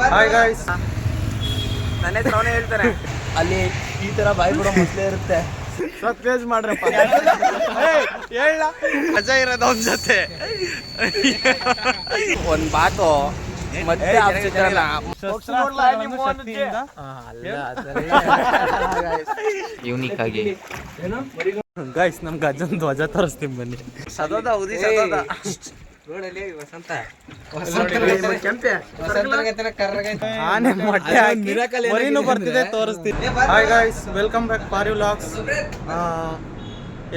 Hi guys ನನ್ನ ಹೆಸರು ಅವನೇ ಹೇಳ್ತಾನೆ. ಅಲ್ಲಿ ಈ ತರ ಬಾಯಿ ಬಿಡೋ ಮೊದಲೇ ಇರುತ್ತೆ. ಸಬ್ಸ್ಕ್ರೈಬ್ ಮಾಡ್ರಪ್ಪ. ಹೇಳ. ಮಜಾ ಇರೋದು ಅವನ ಜೊತೆ. ಒಂದ್ ಬಾತು ಮತ್ತೆ ಯೂನಿಕ್ ಆಗಿ. ಗಾಯ್ಸ್ ನಮ್ ಗಜನ್ ಧ್ವಜ ತರಿಸ್ತೀನಿ ಬನ್ನಿ. ಸದೋದ ಉದಿ ಸದೋದ. ಬರ್ತಿದೆ ತೋರಿಸ್ತೀನಿ. Hi guys welcome back Paari vlogs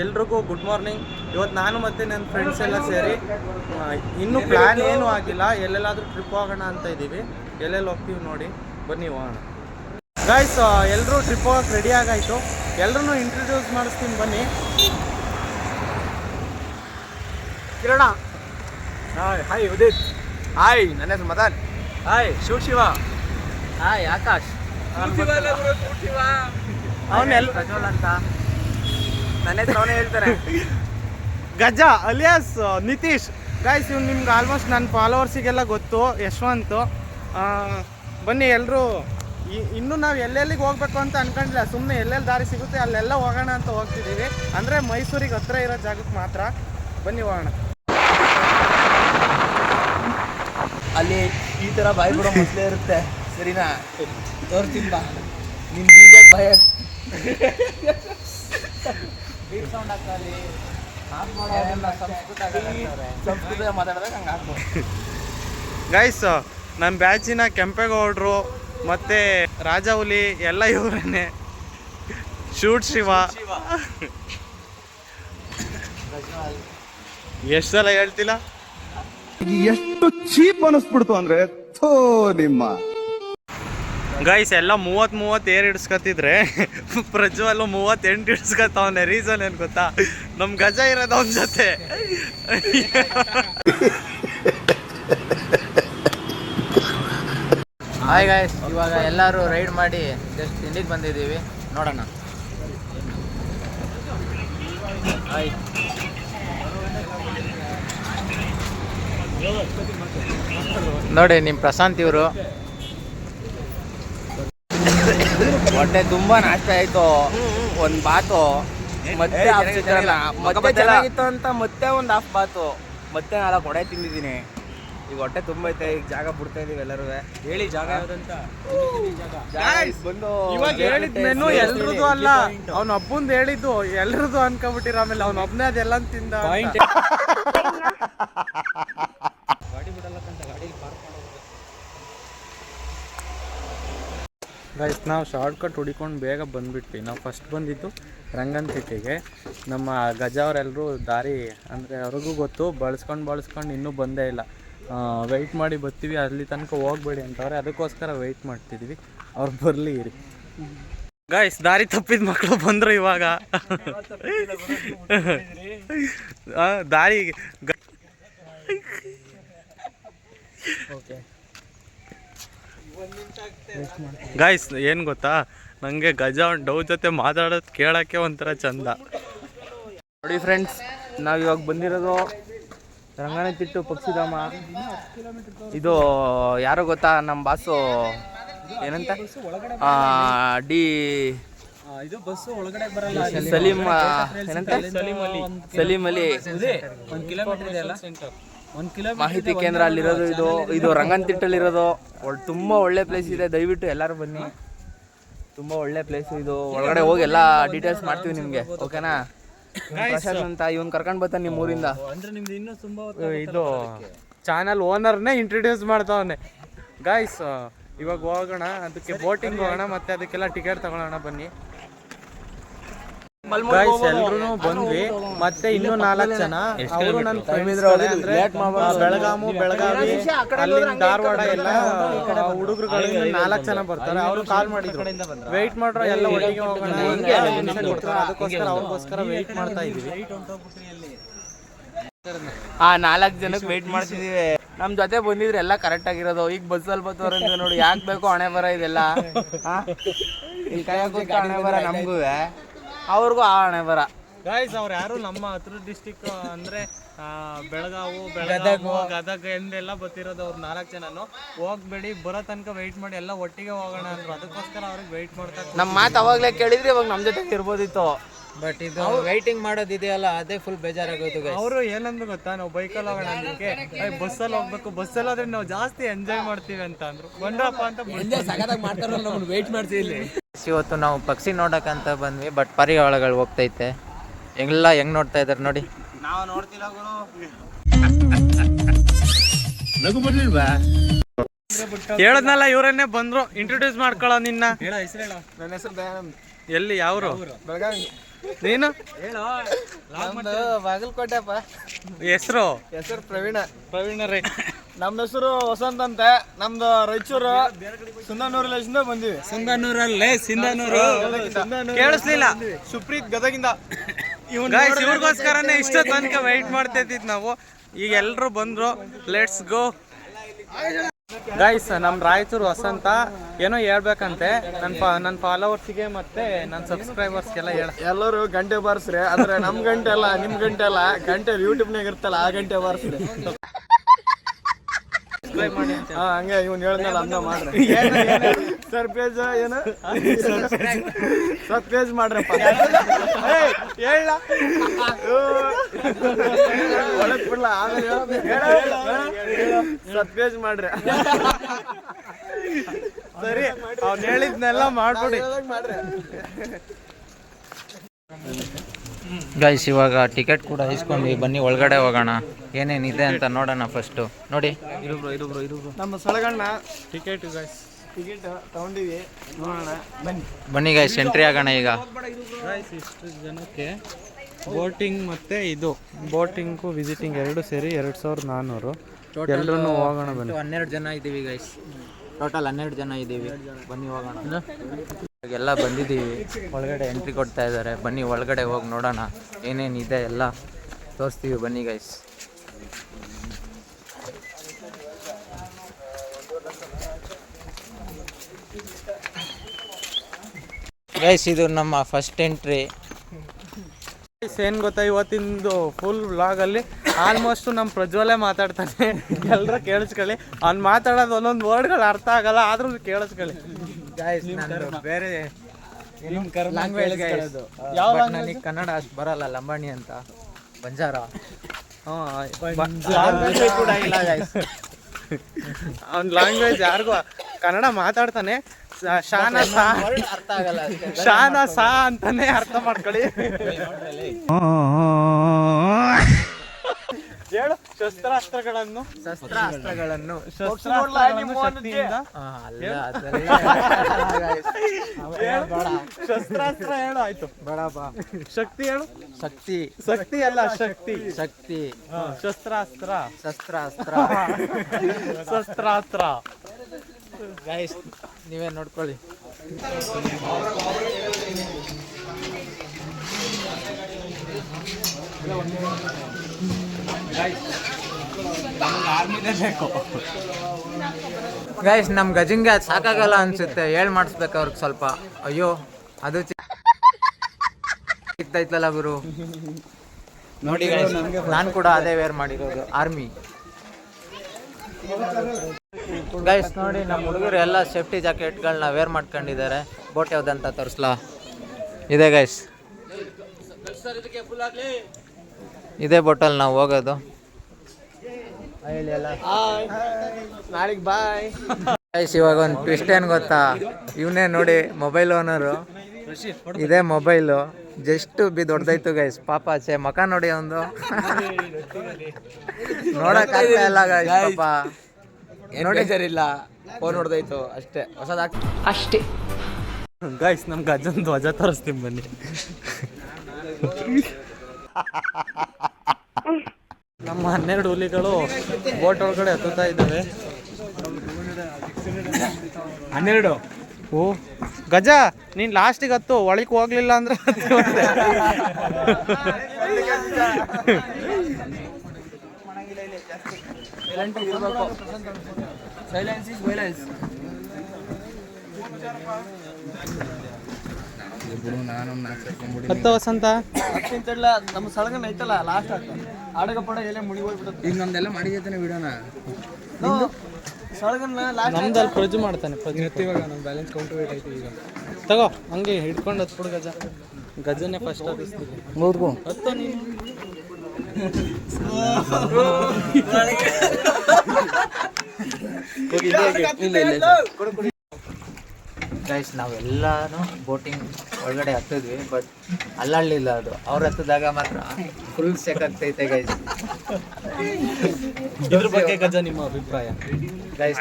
ಎಲ್ರಿಗೂ ಗುಡ್ ಮಾರ್ನಿಂಗ್ ಇವತ್ತು ನಾನು ಮತ್ತೆ ನನ್ನ ಫ್ರೆಂಡ್ಸ್ ಎಲ್ಲ ಸೇರಿ ಇನ್ನು ಇನ್ನೂ ಪ್ಲ್ಯಾನ್ ಏನೂ ಆಗಿಲ್ಲ. ಎಲ್ಲೆಲ್ಲಾದ್ರೂ ಟ್ರಿಪ್ ಹೋಗೋಣ ಅಂತ ಇದ್ದೀವಿ ಎಲ್ಲೆಲ್ಲಿ ಹೋಗ್ತೀವಿ ನೋಡಿ. ಬನ್ನಿ ಹೋಗೋಣ. ಗಾಯ್ಸ್ ಎಲ್ಲರೂ ಟ್ರಿಪ್ ಹೋಗಕ್ಕೆ ರೆಡಿ ಆಗಾಯ್ತು. ಎಲ್ಲರೂ ಇಂಟ್ರೊಡ್ಯೂಸ್ ಮಾಡಿಸ್ತೀನಿ ಬನ್ನಿ. Kiran hi hi Udit hi ನನ್ನ ಹೆಸರು ಮದನ್. ಹಾಯ್ ಶಿವ ಶಿವ ಹಾಯ್ ಆಕಾಶ್ ಪ್ರಜ್ವಲ್ ಅಂತ. ನನ್ನ ಹೆಸರು ಅವನೇ ಹೇಳ್ತಾನೆ. ಗಜ ಅಲಿಯಾಸ್ ನಿತೀಶ್. ಗಾಯ್ಸ್ ಇವ್ನು ನಿಮ್ಗೆ ಆಲ್ಮೋಸ್ಟ್ ನನ್ನ ಫಾಲೋವರ್ಸಿಗೆಲ್ಲ ಗೊತ್ತು ಯಶವಂತ್. ಆ, ಬನ್ನಿ ಎಲ್ಲರೂ ಇನ್ನು ನಾವು ಎಲ್ಲೆಲ್ಲಿಗೆ ಹೋಗ್ಬೇಕು ಅಂತ ಅನ್ಕೊಂಡಿಲ್ಲ. ಸುಮ್ಮನೆ ಎಲ್ಲೆಲ್ಲಿ ದಾರಿ ಸಿಗುತ್ತೆ ಅಲ್ಲೆಲ್ಲ ಹೋಗೋಣ ಅಂತ ಹೋಗ್ತಿದ್ದೀವಿ ಅಂದರೆ ಮೈಸೂರಿಗೆ ಹತ್ರ ಇರೋ ಜಾಗಕ್ಕೆ ಮಾತ್ರ. ಬನ್ನಿ ಹೋಗೋಣ. ಅಲ್ಲಿ ಈ ತರ ಬಾಯಿ ಬಿಡೋ ಮೊಸಳೆ ಇರುತ್ತೆ. ಸರಿನಾ? ತೋರ್ತೀನಿ ಬಾ. ನಿನ್ ಬೀಜಕ್ಕೆ ಭಯ ಸಂಸ್ಕೃತ ಮಾತಾಡಿದಾಗ ಹಂಗೆ ಆಗ್ಬೋದು ಗೈಸ್ ನಮ್ಮ ಬ್ಯಾಚಿನ ಕೆಂಪೇಗೌಡರು ಮತ್ತು ರಾಜಹುಲಿ ಎಲ್ಲ ಇವರೇನೆ. ಶೂಟ್ ಶಿವ. ಎಷ್ಟು ಸಲ ಹೇಳ್ತಿಲ್ಲ? ಎಷ್ಟು ಚೀಪ್ ಅನಿಸ್ಬಿಡ್ತು ಅಂದ್ರೆ ಥೋ ನಿಮ್ಮ. ಗೈಸ್ ಎಲ್ಲ ಮೂವತ್ ಮೂವತ್ತು ಏರ್ ಇಡ್ಸ್ಕೊತಿದ್ರೆ ಪ್ರಜ್ವಲ್ ಮೂವತ್ತೆಂಟು ಹಿಡ್ಸ್ಕೊತಾವನೆ ರೀಸನ್ ಏನು ಗೊತ್ತಾ? ನಮ್ ಗಜ ಇರೋದು ಅವನ ಜೊತೆ. ಹಾಯ್ ಗಾಯ್ಸ್ ಇವಾಗ ಎಲ್ಲರೂ ರೈಡ್ ಮಾಡಿ ಜಸ್ಟ್ ತಿಂಡಿಗೆ ಬಂದಿದ್ದೀವಿ. ನೋಡೋಣ. ಹಾಯ್ ನೋಡಿ ನಿಮ್ಮ ಪ್ರಶಾಂತ್ ಇವರು. ಹೊಟ್ಟೆ ತುಂಬಾ ನಾಷ್ಟ ಆಯ್ತು. ಒಂದ್ ಬಾತು. ಮತ್ತೆ ಮತ್ತೆ ಚೆನ್ನಾಗಿತ್ತು ಅಂತ ಮತ್ತೆ ಒಂದ್ ಹಾಫ್ ಬಾತು. ಮತ್ತೆ ನಾಲ್ಕು ಹೊಡೆ ತಿಂದಿದ್ದೀನಿ. ಈಗ ಹೊಟ್ಟೆ ತುಂಬೈತೆ ಈಗ ಜಾಗ ಬಿಡ್ತಾ ಇದೀವಿ ಎಲ್ಲರೂ. ಹೇಳಿ ಜಾಗ ಯಾವ್ದಂತ ಬಂದು ಇವಾಗ ಹೇಳಿದ್ ಮೆನು ಎಲ್ರದ್ದು ಅಲ್ಲ. ಅವ್ನ ಒಬ್ಬಂದು ಹೇಳಿದ್ದು ಎಲ್ರದು ಅನ್ಕೊಬಿಟ್ಟಿರ ಆಮೇಲೆ ಅವ್ನ ಒಬ್ನೇ ಅದೆಲ್ಲ ತಿಂದ ಗೈಸ್ ನಾವು ಶಾರ್ಟ್ ಕಟ್ ಹುಡಿಕೊಂಡು ಬೇಗ ಬಂದ್ಬಿಟ್ವಿ. ನಾವು ಫಸ್ಟ್ ಬಂದಿದ್ದು ರಂಗನತಿಟ್ಟೆಗೆ. ನಮ್ಮ ಗಜ ಅವರೆಲ್ಲರೂ ದಾರಿ ಅಂದರೆ ಅವ್ರಿಗೂ ಗೊತ್ತು. ಬಳಸ್ಕೊಂಡು ಬಳಸ್ಕೊಂಡು ಇನ್ನೂ ಬಂದೇ ಇಲ್ಲ. ವೆಯ್ಟ್ ಮಾಡಿ ಬರ್ತೀವಿ. ಅಲ್ಲಿ ತನಕ ಹೋಗ್ಬೇಡಿ ಅಂತವ್ರೆ. ಅದಕ್ಕೋಸ್ಕರ ವೆಯ್ಟ್ ಮಾಡ್ತಿದ್ವಿ. ಅವ್ರು ಬರಲಿ ಇರಿ. ಗಾಯ್ಸ್ ದಾರಿ ತಪ್ಪಿದ ಮಕ್ಕಳು ಬಂದರು ಇವಾಗ. ದಾರಿ. ಗ- ಗಾಯ್ಸ್ ಏನು ಗೊತ್ತಾ? ನನಗೆ ಗಜ ಡೌ ಜೊತೆ ಮಾತಾಡೋದು ಕೇಳೋಕ್ಕೆ ಒಂಥರ ಚಂದ. ನೋಡಿ ಫ್ರೆಂಡ್ಸ್ ನಾವು ಇವಾಗ ಬಂದಿರೋದು ರಂಗನತಿಟ್ಟು ಪಕ್ಷಿಧಾಮ. ಇದು ಯಾರೋ ಗೊತ್ತಾ? ನಮ್ಮ ಬಾಸು ಏನಂತ? ಆ, ಡಿ ಇದು ಬಸ್ಸು ಒಳಗಡೆ ಬರಲ್ಲ ಸಲೀಂ ಏನಂತ ಸಲೀಂ ಅಲಿ. ಒಂದು ಕಿಲೋಮೀಟರ್ ಇದೆಯಲ್ಲ ಮಾಹಿತಿ ಕೇಂದ್ರ ಅಲ್ಲಿರೋದು ಇದು ಇದು. ರಂಗನತಿಟ್ಟಲ್ಲಿರೋದು ಒಳ್ಳೆ ತುಂಬಾ ಒಳ್ಳೆ ಪ್ಲೇಸ್ ಇದೆ ದಯವಿಟ್ಟು ಎಲ್ಲರೂ ಬನ್ನಿ. ತುಂಬಾ ಒಳ್ಳೆ ಪ್ಲೇಸ್ ಇದು. ಒಳಗಡೆ ಹೋಗಿ ಎಲ್ಲ ಡೀಟೇಲ್ಸ್ ಮಾಡ್ತೀವಿ ನಿಮ್ಗೆ ಓಕೆನಾ ಪ್ರಶಾಂತ್ ಅಂತ ಇವನ್ ಕರ್ಕೊಂಡ್ ಬರ್ತಾನೆ ನಿಮ್ಮ ಊರಿಂದ. ಅಂದ್ರೆ ನಿಮ್ದು ಇನ್ನೂ ತುಂಬ ಇದು ಚಾನಲ್ ಓನರ್ನೇ ಇಂಟ್ರೊಡ್ಯೂಸ್ ಮಾಡ್ತಾವನೆ. ಗಾಯ್ಸ್ ಇವಾಗ ಹೋಗೋಣ ಅದಕ್ಕೆ ಬೋಟಿಂಗ್ ಹೋಗೋಣ ಮತ್ತೆ ಅದಕ್ಕೆಲ್ಲ ಟಿಕೆಟ್ ತಗೊಳ್ಳೋಣ ಬನ್ನಿ. ಗಾಯ್ಸ್ ಎಲ್ರು ಬಂದ್ವಿ. ಮತ್ತೆ ಇನ್ನು ನಾಲ್ಕು ಜನ. ಅವರು ನನ್ನ ಬೆಳಗಾಮು ಬೆಳಗಾವಿ ಅಲ್ಲಿಂದ ಧಾರವಾಡ ಎಲ್ಲ ಹುಡುಗರುಗಳು ನಾಲ್ಕು ಜನ ಬರ್ತಾರೆ. ಅವರು ಕಾಲ್ ಮಾಡಿದ್ರು. ವೆಯ್ಟ್ ಮಾಡ್ರ ಎಲ್ಲ ಒಟ್ಟಿಗೆ ಹೋಗೋಣ. ಹಿಂಗೆ ಅದಕ್ಕೋಸ್ಕರ ಅವ್ರಿಗೋಸ್ಕರ ವೆಯ್ಟ್ ಮಾಡ್ತಾ ಇದೀವಿ ಆ ನಾಲ್ಕು ಜನಕ್ಕೆ ವೆಯ್ಟ್ ಮಾಡ್ತಿದೀವಿ ನಮ್ ಜೊತೆ ಬಂದಿದ್ರೆ ಎಲ್ಲ ಕರೆಕ್ಟ್ ಆಗಿರೋದು. ಈಗ ಬಸ್ಸಲ್ಲಿ ಬರ್ತಾರ ಅಂತ ನೋಡಿ. ಯಾಕೆ ಬೇಕು ಹಣೆ ಬರ ಇದೆಲ್ಲ? ಹಣೆ ಬರ ನಮಗೂ ಅವ್ರಿಗೂ ಆ ಹಣೆ ಬರ. ಗಾಯ್ಸ್ ಅವ್ರು ಯಾರು ನಮ್ಮ ಹತ್ರ ಡಿಸ್ಟಿಕ್ ಅಂದ್ರೆ ಆ, ಬೆಳಗಾವು ಬೆಳಗಾವು ಗದಗ. ಎಂದೆಲ್ಲ ಬತ್ತಿರೋದು ಅವ್ರು ನಾಲ್ಕು ಜನನು. ಹೋಗ್ಬೇಡಿ ಬರೋ ತನಕ ವೆಯ್ಟ್ ಮಾಡಿ ಎಲ್ಲ ಒಟ್ಟಿಗೆ ಹೋಗೋಣ ಅಂದ್ರು. ಅದಕ್ಕೋಸ್ಕರ ಅವ್ರಿಗೆ ವೆಯ್ಟ್ ಮಾಡ್ತಾ ನಮ್ಮ ಮಾತು ಅವಾಗಲೇ ಕೇಳಿದ್ರೆ ಇವಾಗ ನಮ್ಮ ಜೊತೆ ಇರ್ಬೋದಿತ್ತು. ಬಟ್ ಇದು ವೈಟಿಂಗ್ ಮಾಡೋದಿದೆಯಲ್ಲ ಅದೇ ಫುಲ್ ಬೇಜಾರಾಗೋದು guys. ಅವರು ಏನಂದ್ರು ಗೊತ್ತಾ ನಾವು ಬೈಕಲ್ಲಿ ಹೋಗೋಣ ಅಂದಕ್ಕೆ ಬಸ್ಸಲ್ಲಿ ಹೋಗ್ಬೇಕು ಬಸ್ಸಲ್ಲಿ ಹೋದ್ರೆ ನಾವು ಜಾಸ್ತಿ ಎಂಜಾಯ್ ಮಾಡ್ತೀವಿ ಅಂತ ಅಂದ್ರು ಬಂದ್ರಪ್ಪ ಅಂತ ಇವತ್ತು ನಾವು ಪಕ್ಷಿ ನೋಡಕ್ಕಂತ ಬಂದ್ವಿ ಬಟ್ ಪರಿವಾಳಗಳು ಹೋಗ್ತೈತೆ. ಎಲ್ಲ ಹೆಂಗ್ ನೋಡ್ತಾ ಇದಾರೆ ನೋಡಿ. ನಾವು ನೋಡ್ತಿಲ್ಲ ಗುರು. ಹೇಳದ್ನಲ್ಲ ಇವರನ್ನೇ ಬಂದ್ರು. ಇಂಟ್ರೊಡ್ಯೂಸ್ ಮಾಡ್ಕೊಳ್ಳೋ ನಿನ್ನ. ನನ್ನ ಹೆಸರು ದಯಾನಂದ್. ಎಲ್ಲಿ ಯಾವ್ರು? ಬೆಳಗಾವಿ. ನೀನು? ನಮ್ದು ಬಾಗಲಕೋಟೆಪ್ಪ. ಹೆಸರು? ಹೆಸರು ಪ್ರವೀಣ. ಪ್ರವೀಣ ರೀ. ನಮ್ಮ ಹೆಸರು ವಸಂತ ಅಂತ ನಮ್ದು ರಾಯಚೂರು ಸುಂದನೂರು ಲೇಶಿಂದ ಬಂದಿವಿ. ಸಿಂಧನೂರಲ್ಲೇ ಸಿಂಧನೂರು? ಕೇಳಿಸ್ಲಿಲ್ಲ. ಸುಪ್ರೀತ್ ಗದಗಿಂದ. ಗಾಯ್ಸ್ ಇವ್ರಿಗೋಸ್ಕರನೇ ಇಷ್ಟ ತನಕ ವೆಯ್ಟ್ ಮಾಡ್ತಾ ಇದ್ದಿದ್ ನಾವು. ಈಗ ಎಲ್ರು ಬಂದ್ರು. ಲೆಟ್ಸ್ ಗೋ ಗಾಯ್ಸ್ ನಮ್ ರಾಯಚೂರು ವಸಂತ ಏನೋ ಹೇಳ್ಬೇಕಂತೆ. ನನ್ನ ಫಾಲೋವರ್ಸ್ ನನ್ನ ಫಾಲೋವರ್ಸಿಗೆ ಮತ್ತೆ ನನ್ನ ಸಬ್ಸ್ಕ್ರೈಬರ್ಸ್ಗೆಲ್ಲ ಹೇಳ. ಎಲ್ಲರೂ ಗಂಟೆ ಬಾರಿಸ್ರಿ. ಆದ್ರೆ ನಮ್ ಗಂಟೆ ಅಲ್ಲ ನಿಮ್ ಗಂಟೆ ಅಲ್ಲ. ಗಂಟೆ ಯೂಟ್ಯೂಬ್ನಾಗ ಇರ್ತಲ್ಲ ಆ ಗಂಟೆ ಬಾರಿಸ್ರಿ. ಹಂಗೆ ಇವ್ನು ಹೇಳ್ದಲ್ಲ ಹಂಗ ಮಾಡ್ರಿ. ಸರ್ಪ್ರೈಸ್ ಏನು? ಸರ್ಪೇಜ್ ಮಾಡ್ರಪ್ಪ. ಹೇಳ. ಒಳಗ್ ಬಿಡ್ಲ ಸರ್ಪೇಜ್ ಮಾಡ್ರಿ. ಸರಿ ಅವ್ನು ಹೇಳಿದ್ನೆಲ್ಲ ಮಾಡ್ಬಿಡಿ. ಗೈಸ್ ಇವಾಗ ಟಿಕೆಟ್ ಕೂಡ ಇಸ್ಕೊಂಡ್ವಿ ಬನ್ನಿ ಒಳಗಡೆ ಹೋಗೋಣ. ಏನೇನಿದೆ ಅಂತ ನೋಡೋಣ ಫಸ್ಟು ನೋಡಿ. ನಮ್ಮ ಸಳಗಣ್ಣ. ಟಿಕೆಟ್ ಗಾಯ್ಸ್ ಟಿಕೆಟ್ ತಗೊಂಡಿವಿ ನೋಡೋಣ. ಬನ್ನಿ. ಬನ್ನಿ ಗೈಸ್ ಎಂಟ್ರಿ ಆಗೋಣ ಈಗ. ಇಷ್ಟು ಜನಕ್ಕೆ ಬೋಟಿಂಗ್ ಮತ್ತೆ ಇದು. ಬೋಟಿಂಗು ವಿಸಿಟಿಂಗ್ ಎರಡು ಸೇರಿ ಎರಡು ಸಾವಿರದ ನಾನ್ನೂರು. ಎಲ್ಲರೂ ಹೋಗೋಣ ಬನ್ನಿ. ಹನ್ನೆರಡು ಜನ ಇದ್ದೀವಿ ಗೈಸ್ ಟೋಟಲ್ ಹನ್ನೆರಡು ಜನ ಇದ್ದೀವಿ. ಬನ್ನಿ ಹೋಗೋಣ. ಎಲ್ಲ ಬಂದಿದ್ದೀವಿ. ಒಳಗಡೆ ಎಂಟ್ರಿ ಕೊಡ್ತಾ ಇದ್ದಾರೆ. ಬನ್ನಿ ಒಳಗಡೆ ಹೋಗಿ ನೋಡೋಣ. ಏನೇನಿದೆ ಎಲ್ಲ ತೋರಿಸ್ತೀವಿ ಬನ್ನಿ ಗೈಸ್ ಗೈಸ್ ಇದು ನಮ್ಮ ಫಸ್ಟ್ ಎಂಟ್ರಿ ಏನ್ ಗೊತ್ತಾ ಇವತ್ತಿಂದು ಫುಲ್ ವ್ಲಾಗಲ್ಲಿ ಆಲ್ಮೋಸ್ಟ್ ನಮ್ಮ ಪ್ರಜ್ವಲೇ ಮಾತಾಡ್ತಾನೆ. ಎಲ್ಲರೂ ಕೇಳಿಸ್ಕೊಳ್ಳಿ. ಅವ್ನು ಮಾತಾಡೋದು ಒಂದೊಂದು ವರ್ಡ್ಗಳು ಅರ್ಥ ಆಗಲ್ಲ ಆದ್ರೂ ಕೇಳಿಸ್ಕೊಳ್ಳಿ. ಗೈಸ್ ಬೇರೆ ಲ್ಯಾಂಗ್ವೇಜ್ ಯಾವ ನನಗೆ ಕನ್ನಡ ಅಷ್ಟು ಬರಲ್ಲ ಲಂಬಾಣಿ ಅಂತ. ಬಂಜಾರ. ಕೂಡ ಇಲ್ಲ. ಅವ್ನ ಲ್ಯಾಂಗ್ವೇಜ್ ಯಾರಿಗೂ ಕನ್ನಡ ಮಾತಾಡ್ತಾನೆ. ಶಾನ ಸಾ ಅರ್ಥ ಆಗಲ್ಲ ಶಾನ ಸಾ ಅಂತಾನೆ ಅರ್ಥ ಮಾಡ್ಕೊಳ್ಳಿ. ಹೇಳು ಶಸ್ತ್ರಾಸ್ತ್ರಗಳನ್ನು. ಶಸ್ತ್ರಾಸ್ತ್ರಗಳನ್ನು. ಶಸ್ತ್ರಾಸ್ತ್ರ ಹೇಳು ಆಯ್ತು. ಶಕ್ತಿ ಹೇಳು. ಶಕ್ತಿ. ಶಕ್ತಿ ಅಲ್ಲ ಶಕ್ತಿ. ಶಕ್ತಿ. ಶಸ್ತ್ರಾಸ್ತ್ರ. ಶಸ್ತ್ರಾಸ್ತ್ರ. ಶಸ್ತ್ರಾಸ್ತ್ರ. ಗೈಸ್ ನೀವೇ ನೋಡ್ಕೊಳ್ಳಿ. ಗೈಸ್ ನಮ್ ಗಜಿಂಗೆ ಅದು ಸಾಕಾಗಲ್ಲ ಅನ್ಸುತ್ತೆ. ಹೇಳ್ ಮಾಡಿಸ್ಬೇಕು ಅವ್ರಿಗೆ ಸ್ವಲ್ಪ. ಅಯ್ಯೋ, ಅದು ಸಿಗ್ತೈತಲ್ಲ ಗುರು. ನೋಡಿ ನಾನು ಕೂಡ ಅದೇ ವೇರ್ ಮಾಡಿರೋದು. ಆರ್ಮಿ ಗೈಸ್ ನೋಡಿ ನಮ್ಮ ಹುಡುಗರು ಎಲ್ಲ ಸೇಫ್ಟಿ ಜಾಕೆಟ್ಗಳನ್ನ ವೇರ್ ಮಾಡ್ಕೊಂಡಿದ್ದಾರೆ. ಬೋಟ್ ಯಾವ್ದಂತ ತೋರಿಸ್ಲಾ? ಇದೆ ಗೈಸ್ ಇದೇ ಬೋಟಲ್ಲಿ ನಾವು ಹೋಗೋದು. ನಾಳೆಗೆ ಬಾಯ್ ಗೈಸ್ ಇವಾಗ ಒಂದು ಟ್ವಿಸ್ಟ್ ಏನು ಗೊತ್ತಾ? ಇವನೇ ನೋಡಿ ಮೊಬೈಲ್ ಓನರು ಇದೇ ಮೊಬೈಲು ಜಸ್ಟ್ ಬಿ ದೊಡ್ಡದಾಯ್ತು ಗೈಸ್ ಪಾಪ ಆಚೆ ಮಕ ನೋಡಿ ಒಂದು. ನೋಡಕ್ಕಾಗ್ತಾ ಇಲ್ಲ ಗೈಸ್ ಪಾಪ. ನೋಡಿ. ಸರಿ ಇಲ್ಲ ಫೋನ್ ಹೊಡೆದೈತು ಅಷ್ಟೇ. ಹೊಸದಾಗ್ ಗಾಯ್ಸ್ ನಮ್ಗೆ ಅಜ್ಜನ ಧ್ವಜ ತೋರಿಸ್ತೀನಿ ಬನ್ನಿ. ನಮ್ಮ ಹನ್ನೆರಡು ಹುಲಿಗಳು ಬೋಟ್ ಒಳಗಡೆ ಹತ್ತುತ್ತಾ ಇದ್ದಾವೆ. ಹನ್ನೆರಡು? ಓ. ಗಜ ನೀನ್ ಲಾಸ್ಟಿಗೆ ಹತ್ತು ಒಳಗೆ ಹೋಗ್ಲಿಲ್ಲ ಅಂದ್ರೆ ಹತ್ತಿವಂತೆ. ಸೈಲೆನ್ಸ್ ಇಸ್ ವೈಲೆನ್ಸ್ ಹತ್ತ ವಸಂತ ನಮ್ಮ ಸಳಗನ ಐತಲ್ಲ ಲಾಸ್ಟ್ ಆಡಗ ಪಡ ಎಲೆ ಮುಡಿ ಹೋಗ್ಬಿಡುತ್ತೆ. ಈಗ ನಮ್ದೆಲ್ಲ ಬಿಡೋಣ? ವಿಡಿಯೋನ ಸಳಗನ್ನ ನಮ್ದಲ್ಲಿ ಪ್ರಜ್ ಮಾಡ್ತಾನೆ ಪ್ರಜು. ಇವಾಗ ನಮ್ಮ ಬ್ಯಾಲೆನ್ಸ್ ಕೌಂಟ್ ವೇಟ್ ಐತಿ ಈಗ. ತಗೋ ಹಂಗೆ ಹಿಡ್ಕೊಂಡು ಹತ್ಬಿಡು ಗಜ. ಗಜನೇ ಫಸ್ಟ್ ಹತ್ತಿಸ್ತೀವಿ ಹೌದು ಹತ್ತ ನೀನು. ഇല്ല ഇല്ല ಗೈಸ್ ನಾವೆಲ್ಲಾನು ಬೋಟಿಂಗ್ ಒಳಗಡೆ ಹತ್ತಿದ್ವಿ ಬಟ್ ಅಲ್ಲಳ್ಳಿಲ್ಲ ಅದು. ಅವ್ರು ಹತ್ತದಾಗ ಮಾತ್ರ ಫುಲ್ ಸೆಕ್ ಆಗ್ತೈತೆ ಗೈಸ್ ಇದ್ರ ಬಗ್ಗೆ ಗಜ ನಿಮ್ಮ ಅಭಿಪ್ರಾಯ? ಗೈಸ್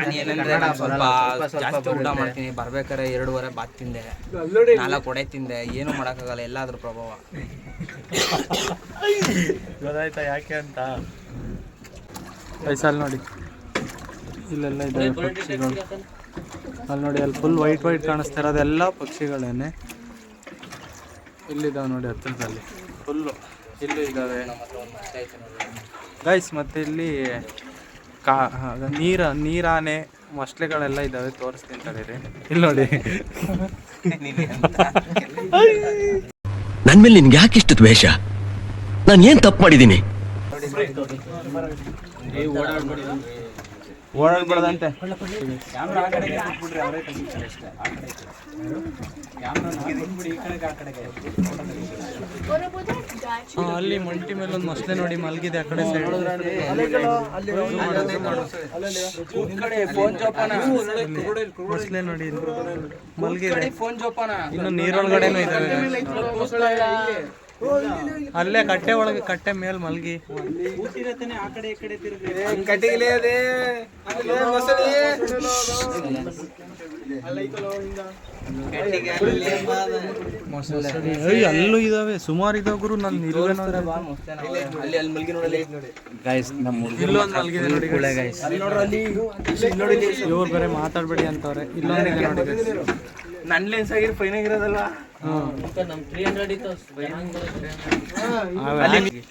ಸ್ವಲ್ಪ ಜಾಸ್ತಿ ಊಟ ಮಾಡ್ತೀನಿ. ಬರ್ಬೇಕಾರೆ ಎರಡೂವರೆ ಬಾತ್ ತಿಂದೆ. ನಾಲ್ಕು ಕೊಡೆ ತಿಂದೆ. ಏನು ಮಾಡೋಕ್ಕಾಗಲ್ಲ ಎಲ್ಲಾದ್ರ ಪ್ರಭಾವ. ಗೊತ್ತಾಯ್ತಾ ಯಾಕೆ ಅಂತ? ವಯಸ್ಸಲ್ಲಿ ನೋಡಿ. ಇಲ್ಲೆಲ್ಲ ಇದೆ ಪಕ್ಷಿಗಳು. ಅಲ್ಲಿ ನೋಡಿ ಅಲ್ಲಿ ಫುಲ್ ವೈಟ್ ವೈಟ್ ಕಾಣಿಸ್ತಾ ಇರೋದೆಲ್ಲ ಪಕ್ಷಿಗಳೇನೆ. ಇಲ್ಲಿದ್ದಾವೆ ನೋಡಿ ಹತ್ತಿರದಲ್ಲಿ. ಫುಲ್ಲು ಇಲ್ಲೂ ಇದ್ದಾವೆ ಗೈಸ್ ಮತ್ತು ಇಲ್ಲಿ ಕಾ ನೀರ ನೀರಾನೆ ಮೊಸಳೆಗಳೆಲ್ಲ ಇದ್ದಾವೆ ತೋರಿಸ್ತೀನಿ ತಡೀರಿ. ಇಲ್ಲಿ ನೋಡಿ. ನನ್ನ ಮೇಲೆ ನಿನ್ಗೆ ಯಾಕೆ ಇಷ್ಟು ದ್ವೇಷ? ನಾನು ಏನು ತಪ್ಪು ಮಾಡಿದ್ದೀನಿ? ಓಡಾಡ್ಬಿಡದಂತೆ ಅಲ್ಲಿ ಮಂಟಿ ಮೇಲೆ ಒಂದು ಮಸ್ತೆ ನೋಡಿ ಮಲಗಿದೆ ಆ ಕಡೆ ಸೈಡ್ ಮೊಸಳೆ ನೋಡಿ. ಮಲಗಿದೆ. ಫೋನ್ ಜೋಪಾನ. ಇನ್ನು ನೀರೊಳಗಡೆನೂ ಇದಾವೆ. ಅಲ್ಲೇ ಕಟ್ಟೆ ಒಳಗೆ ಕಟ್ಟೆ ಮೇಲ್ ಮಲ್ಗಿ. ಅಲ್ಲೂ ಇದಾವೆ. ಸುಮಾರು ಇದಾವ ಗುರು ನನ್ ಇಲ್ವೇನೋ ಅಲ್ಲಿ ಅಲ್ಲಿ ಮಲ್ಗಿ ನೋಡಲಿ ಗೈಸ್ ನಮ್ಮ ಇಲ್ಲೊಂದು ಮಲ್ಗಿದೆ ನೋಡಿ ಗೈಸ್ ಇವ್ರು ಬೇರೆ ಮಾತಾಡ್ಬೇಡಿ ಅಂತವ್ರೆ. ಇಲ್ಲೊಂದಿದೆ ನೋಡಿ. ನನ್ ಲೆನ್ಸ್ ಆಗಿರೋ ಫೈನ್ ಆಗಿರೋದಲ್ವಾ?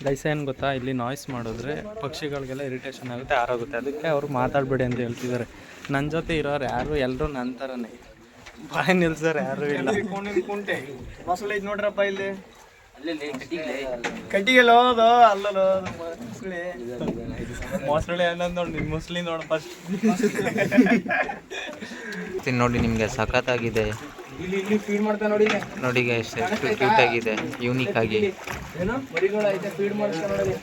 ಗೈಸ ಏನು ಗೊತ್ತಾ? ಇಲ್ಲಿ ನಾಯ್ಸ್ ಮಾಡಿದ್ರೆ ಪಕ್ಷಿಗಳಿಗೆಲ್ಲ ಇರಿಟೇಷನ್ ಆಗುತ್ತೆ ಆರೋಗುತ್ತೆ ಅದಕ್ಕೆ ಅವ್ರು ಮಾತಾಡಬೇಡಿ ಅಂತ ಹೇಳ್ತಿದ್ದಾರೆ. ನನ್ನ ಜೊತೆ ಇರೋರು ಯಾರು? ಎಲ್ಲರೂ ನನ್ನ ಥರನೇ ಬಾಯ್ ನಿಲ್ಸೋರು ಯಾರು ಇಲ್ಲ. ನೋಡ್ರಪ್ಪ ಇಲ್ಲಿ. ಕಟ್ಟಿಗೆಲ್ಲ ಹೋದು ಅಲ್ಲಲ್ಲ ಮೊಸಳೆ ಅನ್ನೋದು ನೋಡಿ ನಿಮ್ ಮುಸ್ಲಿ ನೋಡು ಫಸ್ಟ್ ನೋಡಿ ನಿಮಗೆ ಸಖತ್ತಾಗಿದೆ. ಇಲ್ಲಿ ಇಲ್ಲಿ ಫೀಡ್ ಮಾಡ್ತಾ ನೋಡಿ ನೋಡಿ ಎಷ್ಟು ಕ್ಯೂಟ್ ಆಗಿದೆ ಯೂನಿಕ್ ಆಗಿ. ಏನು ಮರಿಗಳು ಐತೆ ಫೀಡ್ ಮಾಡ್ತಾ ನೋಡಿ.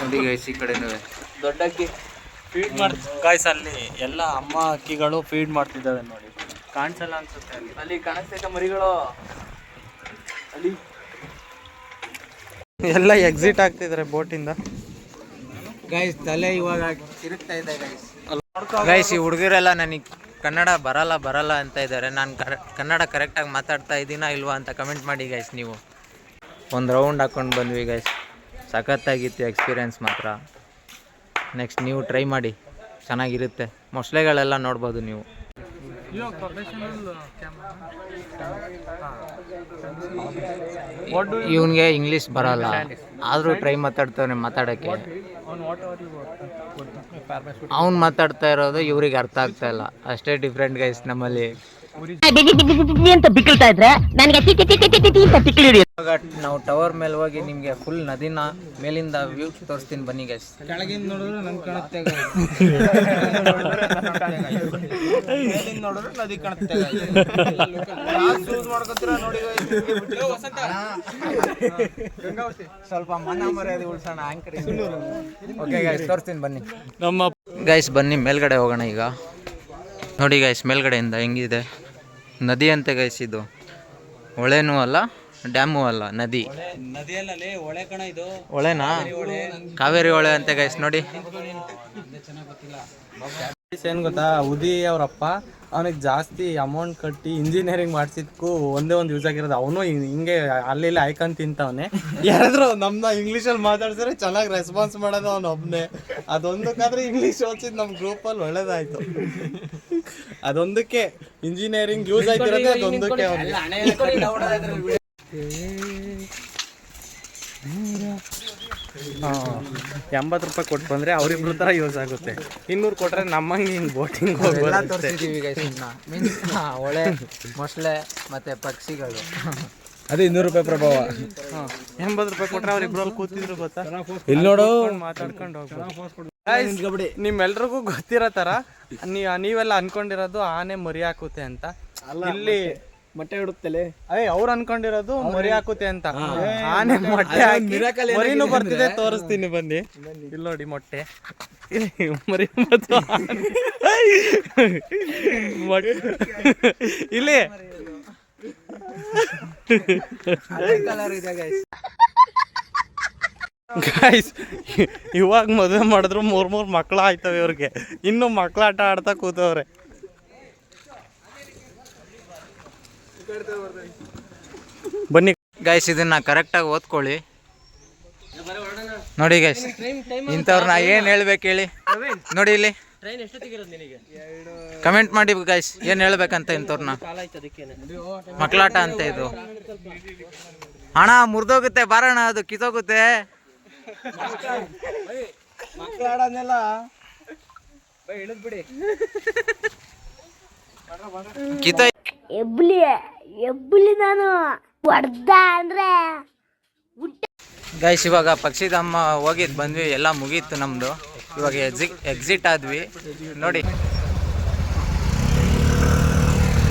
ನೋಡಿ ಗೈಸ್ ಈ ಕಡೆನೂ. ದೊಡ್ಡ ಅಕ್ಕಿ ಫೀಡ್ ಮಾಡಿ ಗಾಯ್ಸ್ ಅಲ್ಲಿ ಎಲ್ಲ ಅಮ್ಮ ಅಕ್ಕಿಗಳು ಫೀಡ್ ಮಾಡ್ತಿದ್ದಾವೆ ನೋಡಿ. ಕಾಣಿಸಲ್ಲ ಅನ್ಸುತ್ತೆ ಅಲ್ಲಿ ಕಾಣಿಸ್ತೈತೆ ಮರಿಗಳು. ಎಲ್ಲ ಎಕ್ಸಿಟ್ ಆಗ್ತಿದ್ದಾರೆ ಬೋಟಿಂದ ಗೈಸ್ ತಲೆ ಇವಾಗ ತಿರುಗ್ತಾ ಇದೆ ಗೈಸ್ ಗೈಸ್ ಈ ಹುಡುಗರೆಲ್ಲ ನನಗೆ ಕನ್ನಡ ಬರಲ್ಲ ಬರಲ್ಲ ಅಂತ ಇದ್ದಾರೆ ನಾನು ಕನ್ನಡ ಕರೆಕ್ಟಾಗಿ ಮಾತಾಡ್ತಾ ಇದ್ದೀನಾ ಇಲ್ವಾ ಅಂತ ಕಮೆಂಟ್ ಮಾಡಿ ಗೈಸ್ ನೀವು. ಒಂದು ರೌಂಡ್ ಹಾಕೊಂಡು ಬಂದ್ವಿ ಗೈಸ್ ಸಖತ್ತಾಗಿತ್ತು ಎಕ್ಸ್ಪೀರಿಯೆನ್ಸ್ ಮಾತ್ರ. ನೆಕ್ಸ್ಟ್ ನೀವು ಟ್ರೈ ಮಾಡಿ. ಚೆನ್ನಾಗಿರುತ್ತೆ. ಮೊಸಳೆಗಳೆಲ್ಲ ನೋಡ್ಬೋದು ನೀವು. ಇವನಿಗೆ ಇಂಗ್ಲೀಷ್ ಬರಲ್ಲ. ಆದರೂ ಟ್ರೈ ಮಾತಾಡ್ತಾನೆ ಮಾತಾಡೋಕ್ಕೆ. ಅವ್ನು ಮಾತಾಡ್ತಾ ಇರೋದು ಇವ್ರಿಗೆ ಅರ್ಥ ಆಗ್ತಾ ಇಲ್ಲ. ಅಷ್ಟೇ ಡಿಫ್ರೆಂಟ್ ಗೈಸ್ ನಮ್ಮಲ್ಲಿ. ಅಂತ ಬಿಕ್ಕಳ್ತಾ ಇದ್ರೆ ನನಗೆ ಅಂತ ಬಿಕ್ಕಳಿ ಹಿಡಿಯುತ್ತೆ. ಇವಾಗ ನಾವು ಟವರ್ ಮೇಲೆ ಹೋಗಿ ನಿಮಗೆ ಫುಲ್ ನದಿನ ಮೇಲಿಂದ ವ್ಯೂ ತೋರಿಸ್ತೀನಿ ಬನ್ನಿ ಗೈಸ್ ಕೆಳಗಿಂದ ನೋಡಿದ್ರೆ ನಂಗೆ ಕಾಣುತ್ತೆ ಮೇಲಿಂದ ನೋಡಿದ್ರೆ ನದಿ ಕಾಣುತ್ತೆ ಯೂಸ್ ಮಾಡ್ಕೊತೀರ ನೋಡಿ ಸ್ವಲ್ಪ ಮನ ಮರ್ಯಾದೆ ಉಳ್ಸೋಣ ಓಕೆ ಗೈಸ್ ತೋರಿಸ್ತೀನಿ ಬನ್ನಿ. ನಮ್ಮ ಗೈಸ್ ಬನ್ನಿ ಮೇಲ್ಗಡೆ ಹೋಗೋಣ ಈಗ. ನೋಡಿ ಗೈಸ್ ಮೇಲ್ಗಡೆಯಿಂದ ಹೆಂಗಿದೆ? ನದಿ ಅಂತ ಗೈಸ್ ಇದು ಹೊಳೆನೂ ಅಲ್ಲ ಡ್ಯಾಮು ಅಲ್ಲ ನದಿ ಹೊಳೆನಾ ಕಾವೇರಿ ಹೊಳೆ ಅಂತ ಗೈಸ್ ನೋಡಿ ಏನು ಗೊತ್ತಾ? ಉದಿ ಅವರಪ್ಪ ಅವನಿಗೆ ಜಾಸ್ತಿ ಅಮೌಂಟ್ ಕಟ್ಟಿ ಇಂಜಿನಿಯರಿಂಗ್ ಮಾಡಿಸಿದ್ಕು ಒಂದೇ ಒಂದು ಯೂಸ್ ಆಗಿರೋದು. ಅವನು ಹಿಂಗೆ ಅಲ್ಲಿ ಇಲ್ಲಿ ಆಯ್ಕೊಂಡ್ ತಿಂತವನೆ. ಯಾರಾದ್ರೂ ಇಂಗ್ಲಿಷ್ ಇಂಗ್ಲೀಷಲ್ಲಿ ಮಾತಾಡ್ಸಿದ್ರೆ ಚೆನ್ನಾಗಿ ರೆಸ್ಪಾನ್ಸ್ ಮಾಡೋದು ಅವನು ಒಬ್ಬನೇ ಅದೊಂದಕ್ಕಾದ್ರೆ ಇಂಗ್ಲೀಷ್ ಓದಿಸಿದ್ ನಮ್ಮ ಗ್ರೂಪಲ್ಲಿ ಒಳ್ಳೇದಾಯ್ತು. ಅದೊಂದಕ್ಕೆ ಇಂಜಿನಿಯರಿಂಗ್ ಯೂಸ್ ಆಯ್ತಿರೋದೇ ಅದೊಂದಕ್ಕೆ ಅವ್ನಿಗೆ. ಎಂಬತ್ತು ರೂಪಾಯಿ ಕೊಟ್ಟು ಬಂದರೆ ಅವರಿಬ್ರು ಥರ ಯೂಸ್ ಆಗುತ್ತೆ. ಇನ್ನೂರು ಕೊಟ್ಟರೆ ನಮ್ಮಂಗೆ ಹಿಂಗೆ ಬೋಟಿಂಗ್ ಮೀನ್ಸ್ ಹೊಳೆ ಮೊಸಳೆ ಮತ್ತೆ ಪಕ್ಷಿಗಳು. ಅದೇ ಇನ್ನೂರು ರೂಪಾಯಿ ಪ್ರಭಾವ. ಹಾಂ ಎಂಬತ್ತು ರೂಪಾಯಿ ಕೊಟ್ಟರೆ ಅವ್ರಿಬ್ರಲ್ಲಿ ಕೂತಿದ್ರು ಗೊತ್ತಾ? ಇಲ್ಲಿ ನೋಡು ಮಾತಾಡ್ಕೊಂಡು ಹೋಗ್ಬಿಡಿ ನಿಮ್ಮೆಲ್ರಿಗೂ ಗೊತ್ತಿರೋ ಥರ ನೀವೆಲ್ಲ ಅನ್ಕೊಂಡಿರೋದು ಆನೆ ಮರಿ ಹಾಕುತ್ತೆ ಅಂತ ಇಲ್ಲಿ ಮೊಟ್ಟೆ ಹುಡುಕ್ತಲೆ ಅಯ್ಯ ಅವ್ರು ಅನ್ಕೊಂಡಿರೋದು ಮರಿ ಹಾಕುತ್ತೆ ಅಂತ. ಆನೆ ಮೊಟ್ಟೆ ಹಾಕಿ ಮರಿನೂ ಬರ್ತಿದೆ ತೋರಿಸ್ತೀನಿ ಬನ್ನಿ. ಇಲ್ಲ ನೋಡಿ ಮೊಟ್ಟೆ. ಇಲ್ಲಿ ಮರಿ ಮತ್ತು ಮೊಟ್ಟೆ. ಇಲ್ಲಿ. ಗಾಯ್ಸ್ ಇವಾಗ ಮದುವೆ ಮಾಡಿದ್ರು ಮೂರ್ ಮೂರ್ ಮಕ್ಳು ಆಯ್ತವೆ ಇವ್ರಿಗೆ. ಇನ್ನು ಮಕ್ಳಾಟ ಆಡ್ತಾ ಕೂತವ್ರೆ. ಬನ್ನಿ. ಗೈಸ್ ಇದನ್ನ ಕರೆಕ್ಟಾಗಿ ಓದ್ಕೊಳ್ಳಿ. ನೋಡಿ ಗೈಸ್ ಇಂಥವ್ರನ್ನ ಏನು ಹೇಳ್ಬೇಕು ಹೇಳಿ? ನೋಡಿ ಇಲ್ಲಿ. ಕಮೆಂಟ್ ಮಾಡಿ ಗೈಸ್ ಏನು ಹೇಳ್ಬೇಕಂತ ಇಂಥವ್ರನ್ನ ಮಕ್ಕಳಾಟ ಅಂತ ಇದು. ಹಣ ಮುರಿದೋಗುತ್ತೆ ಬಾರಣ ಅದು ಕಿತ್ತೋಗುತ್ತೆ. ಕಿತ್ತೋ ಎಬ್ಲಿ ಎಬ್ಲಿ ನಾನು ಹೊಡ್ದ ಅಂದ್ರೆ ಗೈಸ್ ಇವಾಗ ಪಕ್ಷಿಧಾಮ ಹೋಗಿದ್ ಬಂದ್ವಿ ಎಲ್ಲ ಮುಗೀತು ನಮ್ದು. ಇವಾಗ ಎಕ್ಸಿಟ್ ಎಕ್ಸಿಟ್ ಆದ್ವಿ. ನೋಡಿ.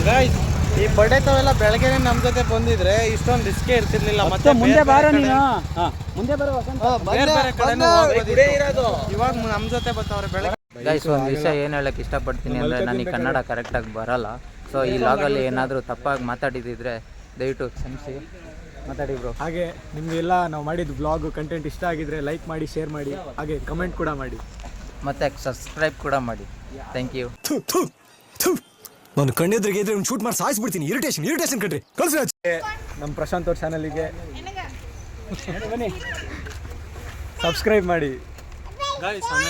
ಗಾಯ್ಸ್ ಈ ಬಡೆ ತಾವೆಲ್ಲ ಬೆಳಗ್ಗೆನೆ ನಮ್ ಜೊತೆ ಬಂದಿದ್ರೆ ಇಷ್ಟೊಂದು ರಿಸ್ಕ್ ಇರ್ತಿರ್ಲಿಲ್ಲ ಮತ್ತೆ ಮುಂದೆ ಬಾರೋ ನೀನು? ಮುಂದೆ ಬರೋದು ಬೇರೆ ಬೇರೆ ಕಡೆನೂ ಹೋಗ್ಬೋದಿತ್ತು. ಇವಾಗ ನಮ್ ಜೊತೆ ಬರ್ತಾವ್ರೆ ಬೆಳಗ್ಗೆ. ಗೈಸ್ ಒಂದು ವಿಷಯ ಏನು ಹೇಳಕ್ ಇಷ್ಟಪಡ್ತೀನಿ ಅಂದರೆ ನನಗೆ ಕನ್ನಡ ಕರೆಕ್ಟಾಗಿ ಬರಲ್ಲ. ಸೊ ಈ ಲಾಗಲ್ಲಿ ಏನಾದರೂ ತಪ್ಪಾಗಿ ಮಾತಾಡಿದಿದ್ರೆ ದಯವಿಟ್ಟು ಕ್ಷಮಿಸಿ. ಮಾತಾಡಿ ಬ್ರೋ ಹಾಗೆ ನಿಮಗೆಲ್ಲ ನಾವು ಮಾಡಿದ ಬ್ಲಾಗು ಕಂಟೆಂಟ್ ಇಷ್ಟ ಆಗಿದ್ರೆ ಲೈಕ್ ಮಾಡಿ ಶೇರ್ ಮಾಡಿ ಹಾಗೆ ಕಮೆಂಟ್ ಕೂಡ ಮಾಡಿ. ಮತ್ತೆ ಸಬ್ಸ್ಕ್ರೈಬ್ ಕೂಡ ಮಾಡಿ. ಥ್ಯಾಂಕ್ ಯು ನಾನು ಕಣ್ಣೆದ್ರಿಗೆ ಇದ್ರೆ ಶೂಟ್ ಮಾಡಿ ಸಾಯಿಸ್ಬಿಡ್ತೀನಿ. ಇರಿಟೇಷನ್ ಇರಿಟೇಷನ್ ಕಣ್ರಿ. ಕಳ್ಸಿ ನಮ್ಮ ಪ್ರಶಾಂತ್ ಅವ್ರ ಚಾನಲಿಗೆ ಸಬ್ಸ್ಕ್ರೈಬ್ ಮಾಡಿ.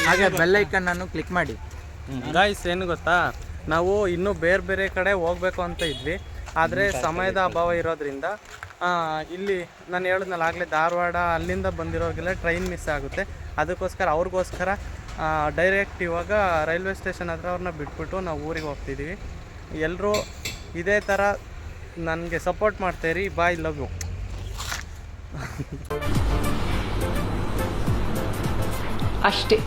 ಹಾಗೆ ಬೆಲ್ಲೈಕನ್ನನ್ನು ಕ್ಲಿಕ್ ಮಾಡಿ. ಗಾಯ್ಸ್ ಏನು ಗೊತ್ತಾ? ನಾವು ಇನ್ನೂ ಬೇರೆ ಬೇರೆ ಕಡೆ ಹೋಗ್ಬೇಕು ಅಂತ ಇದ್ವಿ. ಆದರೆ ಸಮಯದ ಅಭಾವ ಇರೋದ್ರಿಂದ ಇಲ್ಲಿ ನಾನು ಹೇಳಿದ್ನಲ್ಲ ಆಗಲೇ ಧಾರವಾಡ ಅಲ್ಲಿಂದ ಬಂದಿರೋರಿಗೆಲ್ಲ ಟ್ರೈನ್ ಮಿಸ್ ಆಗುತ್ತೆ. ಅದಕ್ಕೋಸ್ಕರ ಅವ್ರಿಗೋಸ್ಕರ ಡೈರೆಕ್ಟ್ ಇವಾಗ ರೈಲ್ವೆ ಸ್ಟೇಷನ್ ಹತ್ರ ಅವ್ರನ್ನ ಬಿಟ್ಬಿಟ್ಟು ನಾವು ಊರಿಗೆ ಹೋಗ್ತಿದ್ದೀವಿ ಎಲ್ಲರೂ ಇದೇ ಥರ ನನಗೆ ಸಪೋರ್ಟ್ ಮಾಡ್ತೀರಿ ಬಾಯ್ ಲವ್ ಯು ಅಷ್ಟೇ.